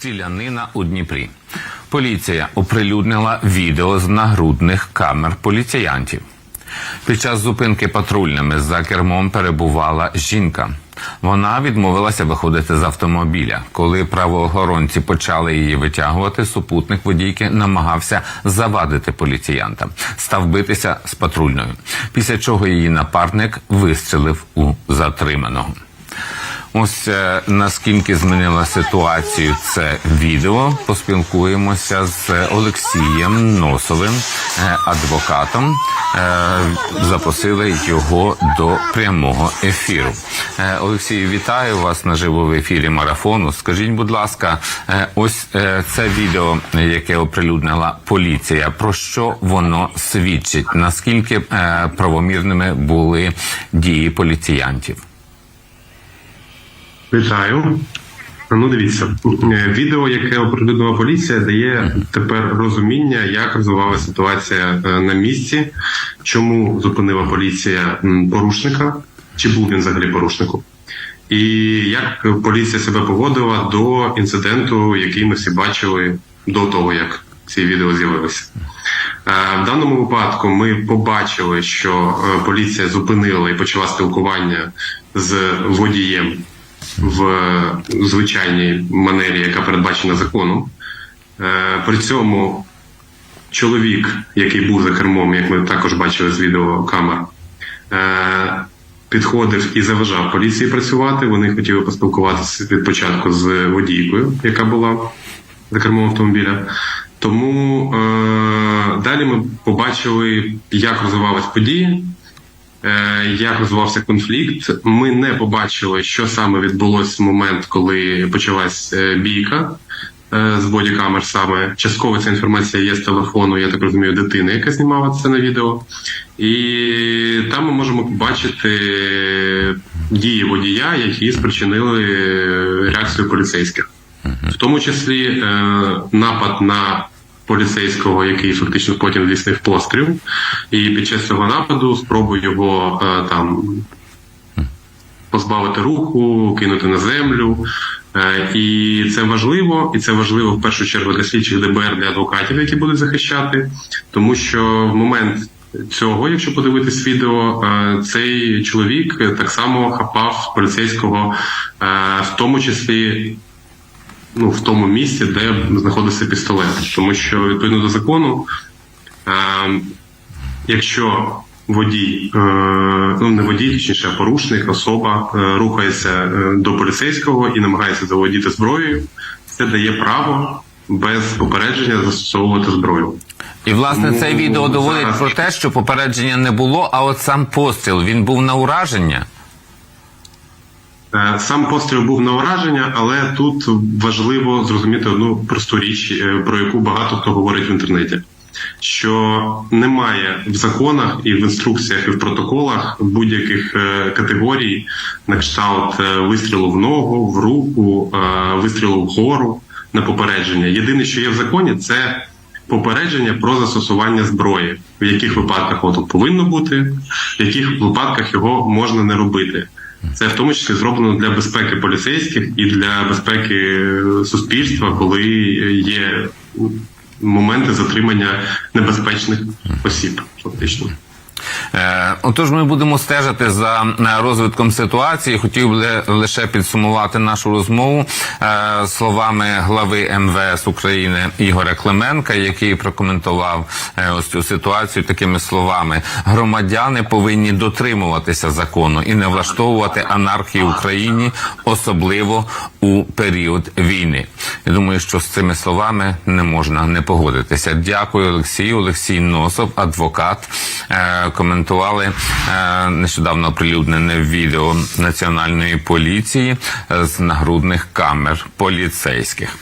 Стрілянина у Дніпрі. Поліція оприлюднила відео з нагрудних камер поліціянтів. Під час зупинки патрульними за кермом перебувала жінка. Вона відмовилася виходити з автомобіля. Коли правоохоронці почали її витягувати, супутник водійки намагався завадити поліціянтам, став битися з патрульною. Після чого її напарник вистрелив у затриманого. Ось е, наскільки змінила ситуацію це відео. Поспілкуємося з Олексієм Носовим, е, адвокатом. Е, Запросили його до прямого ефіру. Олексію, вітаю вас наживо в ефірі марафону. Скажіть, будь ласка, ось це відео, яке оприлюднила поліція. Про що воно свідчить? Наскільки правомірними були дії поліціянтів? Вітаю. Ну, дивіться, е, відео, яке оприлюднила поліція, дає тепер розуміння, як розвивалася ситуація е, на місці, чому зупинила поліція порушника, чи був він взагалі порушником, і як поліція себе поводила до інциденту, який ми всі бачили до того, як ці відео з'явилися. Е, В даному випадку ми побачили, що поліція зупинила і почала спілкування з водієм в звичайній манері, яка передбачена законом. Е, При цьому чоловік, який був за кермом, як ми також бачили з відеокамер, е, підходив і заважав поліції працювати. Вони хотіли поспілкуватися від початку з водійкою, яка була за кермом автомобіля. Тому е, далі ми побачили, як розвивались події, як розвивався конфлікт. Ми не побачили, що саме відбулося в момент, коли почалась е, бійка е, з бодікамер. Саме частково ця інформація є з телефону, я так розумію, дитини, яка знімала це на відео. І там ми можемо побачити дії водія, які спричинили реакцію поліцейських. В тому числі е, напад на поліцейського, який фактично потім здійснив постріл, і під час цього нападу спробу його е, там позбавити руху, кинути на землю. Е, і це важливо, і це важливо в першу чергу для слідчих ДБР, для адвокатів, які будуть захищати, тому що в момент цього, якщо подивитись відео, е, цей чоловік так само хапав поліцейського, е, в тому числі ну, в тому місці, де знаходиться пістолет. Тому що відповідно до закону, е, якщо водій, е, ну не водій, точніше, а порушник, особа е, рухається е, до поліцейського і намагається заволодіти зброєю, це дає право без попередження застосовувати зброю. І власне це Ну, відео доводить зараз- про те, що попередження не було, а от сам постріл він був на ураження. Е, Сам постріл був на ураження, але тут важливо зрозуміти одну просту річ, е, про яку багато хто говорить в інтернеті. Що немає в законах і в інструкціях, і в протоколах будь-яких е, категорій на кшталт вистрілу в ногу, в руку, вистрілу вгору на попередження. Єдине, що є в законі, це попередження про застосування зброї, в яких випадках воно повинно бути, в яких випадках його можна не робити. Це в тому числі зроблено для безпеки поліцейських і для безпеки е, суспільства, коли є моменти затримання небезпечних осіб, фактично. Е, Отож, ми будемо стежити за е, розвитком ситуації. Хотів би лише підсумувати нашу розмову е, словами глави МВС України Ігоря Клименка, який прокоментував ось цю ситуацію такими словами: громадяни повинні дотримуватися закону і не влаштовувати анархію в Україні, особливо у період війни. Я думаю, що з цими словами не можна не погодитися. Дякую, Олексію. Олексій Носов, адвокат. Е, коментували е, нещодавно оприлюднене відео національної поліції з нагрудних камер поліцейських.